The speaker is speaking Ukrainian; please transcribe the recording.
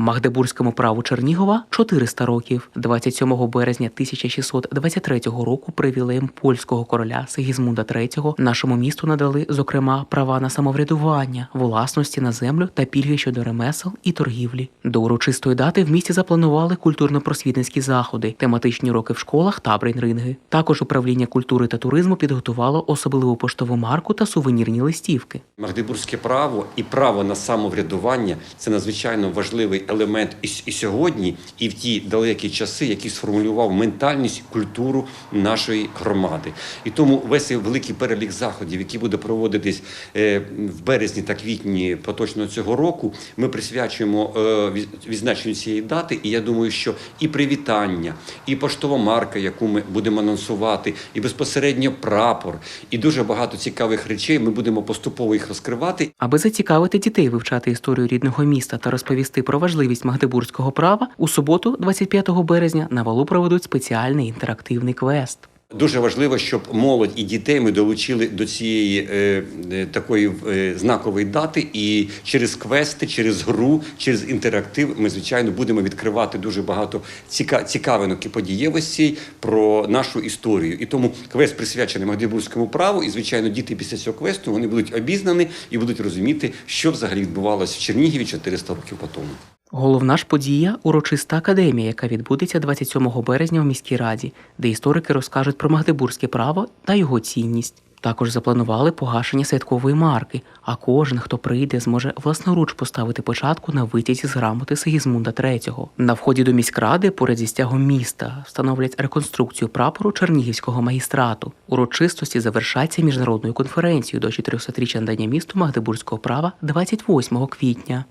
Магдебурзькому праву Чернігова 400 років. 27 березня 1623 року привілеєм польського короля Сигізмунда III нашому місту надали, зокрема, права на самоврядування, власності на землю та пільги щодо ремесел і торгівлі. До урочистої дати в місті запланували культурно-просвітницькі заходи, тематичні уроки в школах та брейнринги. Також управління культури та туризму підготувало особливу поштову марку та сувенірні листівки. Магдебурзьке право і право на самоврядування це надзвичайно важливий елемент і, і сьогодні, і в ті далекі часи, які сформулював ментальність, культуру нашої громади. І тому весь цей великий перелік заходів, який буде проводитись е, в березні та квітні поточного цього року, ми присвячуємо е, відзначенню цієї дати. І я думаю, що і привітання, і поштова марка, яку ми будемо анонсувати, і безпосередньо прапор, і дуже багато цікавих речей. Ми будемо поступово їх розкривати. Аби зацікавити дітей вивчати історію рідного міста та розповісти про важливість магдебурзького права, у суботу, 25 березня, на валу проведуть спеціальний інтерактивний квест. Дуже важливо, щоб молодь і дітей ми долучили до цієї е, е, такої е, знакової дати. І через квести, через гру, через інтерактив ми звичайно будемо відкривати дуже багато ціка, цікавинок і подієвостей про нашу історію. І тому квест присвячений Магдебурзькому праву. І звичайно, діти після цього квесту вони будуть обізнані і будуть розуміти, що взагалі відбувалося в Чернігові 400 років по тому. Головна ж подія урочиста академія, яка відбудеться 27 березня в міській раді, де історики розкажуть про магдебурзьке право та його цінність. Також запланували погашення святкової марки, а кожен, хто прийде, зможе власноруч поставити початку на витязі з грамоти Сигізмунда III. На вході до міськради, поряд зі стягом міста, встановлять реконструкцію прапору Чернігівського магістрату. Урочистості завершаться міжнародною конференцією до 400-річчя надання місту Магдебурзького права 28 квітня.